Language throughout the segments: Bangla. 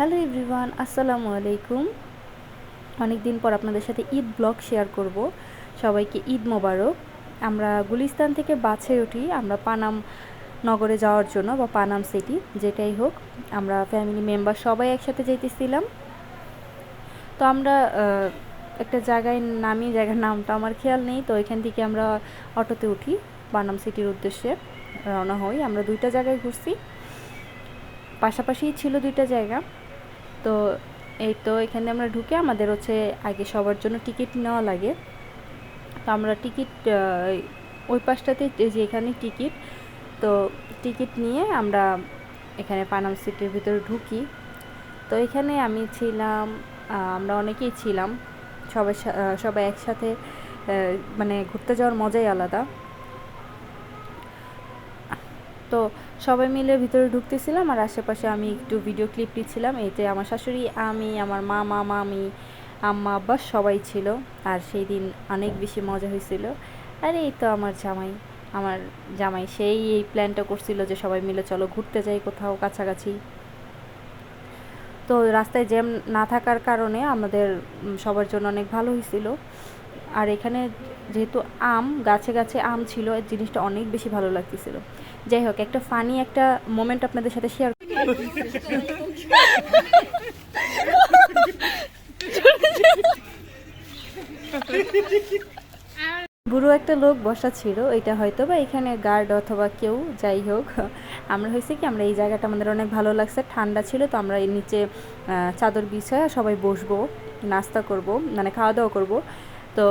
হ্যালো এভরিওয়ান, আসসালামু আলাইকুম। অনেক দিন পর আপনাদের সাথে ঈদ ব্লগ শেয়ার করব। সবাইকে ঈদ মোবারক। আমরা গুলিস্তান থেকে বাছে উঠি, আমরা পানাম নগরে যাওয়ার জন্য বা পানাম সিটি, যেটাই হোক। আমরা ফ্যামিলি মেম্বার সবাই একসাথে যেতেছিলাম তো আমরা একটা জায়গায় নামি, জায়গার নামটা আমার খেয়াল নেই। তো এখান থেকে আমরা অটোতে উঠি, পানাম সিটির উদ্দেশ্যে রওনা হই। আমরা দুইটা জায়গায় ঘুরছি। পাশাপাশিই ছিল দুইটা জায়গা। তো এই তো এখানে আমরা ঢুকে আমাদের হচ্ছে আগে সবার জন্য টিকিট নেওয়া লাগে। তো আমরা টিকিট ওই পাশটাতে যে- যেখানে টিকিট, তো টিকিট নিয়ে আমরা এখানে পানাম সিটির ভিতরে ঢুকি। তো এখানে আমি ছিলাম আমরা অনেকেই ছিলাম। সবাই সবাই একসাথে মানে ঘুরতে যাওয়ার মজাই আলাদা। তো সবাই মিলে ভিতরে ঢুকতেছিলাম আর আশেপাশে আমি একটু ভিডিও ক্লিপ নিচ্ছিলাম। এতে আমার শাশুড়ি, আমি, আমার মা মা মামি, আম্মা, আব্বা সবাই ছিল। আর সেই দিন অনেক বেশি মজা হয়েছিল। আর এই তো আমার জামাই। আমার জামাই সেই এই প্ল্যানটা করছিল যে সবাই মিলে চলো ঘুরতে যাই কোথাও কাছাকাছি। তো রাস্তায় জ্যাম না থাকার কারণে আমাদের সবার জন্য অনেক ভালো হয়েছিল। আর এখানে যেহেতু আম, গাছে গাছে আম ছিল জিনিসটা অনেক বেশি ভালো লাগতেছিল। যাই হোক, একটা ফানি একটা মোমেন্ট আপনাদের সাথে শেয়ার বুড়ো একটা লোক বসা ছিল, এটা হয়তো বা এখানে গার্ড অথবা কেউ, যাই হোক। আমরা হয়েছে কি, আমরা এই জায়গাটা আমাদের অনেক ভালো লাগছে, ঠান্ডা ছিল, তো আমরা এর নিচে চাদর বিছায় সবাই বসবো, নাস্তা করব মানে খাওয়া দাওয়া করব। তো,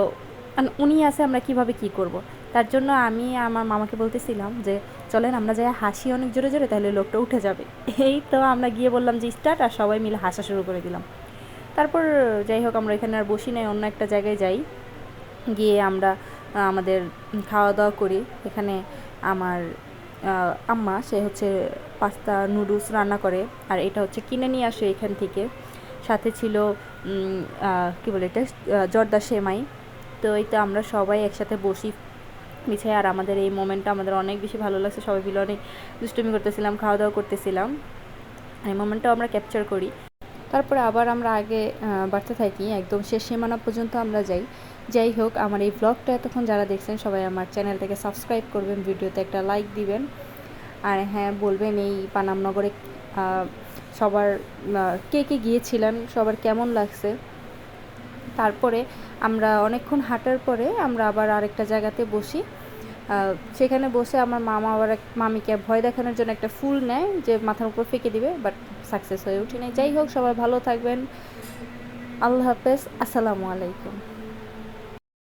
উনি আছে, আমরা কীভাবে কি করব। তার জন্য আমি আমার মামাকে বলতেছিলাম যে, চলেন আমরা যাই হাসি অনেক জোরে জোরে, তাহলে লোকটা উঠে যাবে। এই তো আমরা গিয়ে বললাম যে, স্টার্ট, আর সবাই মিলে হাসা শুরু করে দিলাম। তারপর যাই হোক, আমরা এখানে আর বসি নাই, অন্য একটা জায়গায় যাই। গিয়ে আমরা আমাদের খাওয়া দাওয়া করি। এখানে আমার আম্মা, সে হচ্ছে পাস্তা, নুডলস রান্না করে, আর এটা হচ্ছে কিনে নিয়ে আসে এখান থেকে। সাথে ছিল কি বলে এটা জর্দা সেমাই। তো এই তো আমরা সবাই একসাথে বসি। বিছাই আর আমাদের এই মোমেন্টটা আমাদের অনেক বেশি ভালো লাগছে। সবাই মিলে অনেক দুষ্টুমি করতেছিলাম খাওয়া দাওয়া করতেছিলাম। এই মোমেন্টটাও আমরা ক্যাপচার করি। তারপরে আবার আমরা আগে বাড়তে থাকি, একদম শেষ সীমানা পর্যন্ত আমরা যাই। যাই হোক, আমার এই ব্লগটা এতক্ষণ যারা দেখছেন, সবাই আমার চ্যানেলটাকে সাবস্ক্রাইব করবেন, ভিডিওতে একটা লাইক দিবেন। আর হ্যাঁ বলবেন এই পানামনগরে সবার কে কে গিয়েছিলেন, সবার কেমন লাগছে? তারপরে আমরা অনেকক্ষণ হাঁটার পরে আমরা আবার আরেকটা জায়গাতে বসি। সেখানে বসে আমার মামা আবার এক মামিকে ভয় দেখানোর জন্য একটা ফুল নেয় যে মাথার উপর ফেঁকে দিবে বাট সাকসেস হয়ে উঠে যাই হোক, সবাই ভালো থাকবেন। আল্লাহ হাফেজ। আসসালামু আলাইকুম।